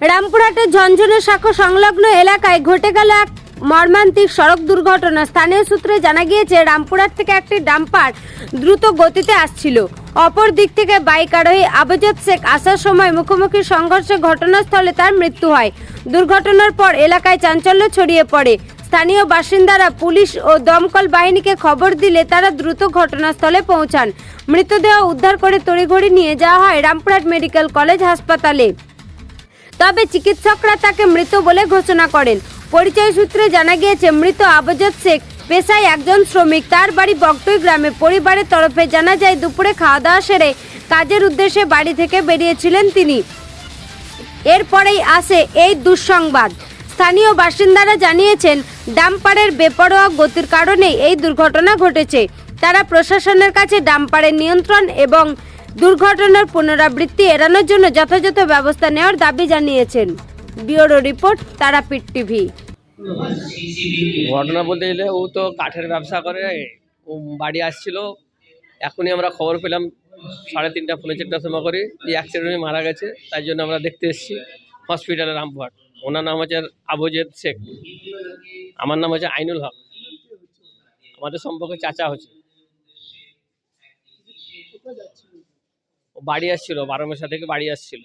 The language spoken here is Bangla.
রামপুরহাটের ঝনঝনে শাখা সংলগ্ন এলাকায় ঘটে গেল এক মর্মান্তিক সড়ক দুর্ঘটনা। স্থানীয় সূত্রে জানা গিয়েছে, রামপুরহাট থেকে একটি ডাম্পার দ্রুত গতিতে আসছিল। অপর দিক থেকে বাইক আরোহী আবজত শেখ আসার সময় মুখোমুখি সংঘর্ষে ঘটনাস্থলে তার মৃত্যু হয়। দুর্ঘটনার পর এলাকায় চাঞ্চল্য ছড়িয়ে পড়ে। স্থানীয় বাসিন্দারা, পুলিশ ও দমকল বাহিনীকে খবর দিলে তারা দ্রুত ঘটনাস্থলে পৌঁছান। মৃতদেহ উদ্ধার করে তড়িঘড়ি নিয়ে যাওয়া হয় রামপুরহাট মেডিকেল কলেজ হাসপাতালে। তবে চিকিৎসকরা তাকে মৃত বলে ঘোষণা করেন। পরিচয় সূত্রে জানা গিয়েছে, মৃত আবজত শেখ পেশায় একজন শ্রমিক। তার বাড়ি বগটই গ্রামে। পরিবারের তরফে জানা যায়, দুপুরে খাওয়া দাওয়া সেরে কাজের উদ্দেশ্যে বাড়ি থেকে বেরিয়েছিলেন তিনি। এরপরেই আসে এই দুঃসংবাদ। স্থানীয় বাসিন্দারা জানিয়েছেন, ডাম্পারের বেপরোয়া গতির কারণেই এই দুর্ঘটনা ঘটেছে। তারা প্রশাসনের কাছে ডাম্পারের নিয়ন্ত্রণ এবং দুর্ঘটনার পুনরাবৃত্তি এড়ানোর জন্য যথাযথ ব্যবস্থা নেওয়ার দাবি জানিয়েছেন। Bureau report, Tarapith TV. ঘটনা বলতে গেলে ও তো কাঠের ব্যবসা করে, ও বাড়ি আসছিল। এখনই আমরা খবর পেলাম, সাড়ে তিনটা, পৌনে চারটার সময় করে এই অ্যাক্সিডেন্টে মারা গেছে। তাই জন্য আমরা দেখতে এসেছি হসপিটালে রামপুরহাট। ওনার নাম হচ্ছে আবুজেদ শেখ। আমার নাম হচ্ছে আইনুল হক। আমাদের সম্পর্কে চাচা হচ্ছে। বাড়ি আসছিল বারো বারোমেশা থেকে বাড়ি আসছিল।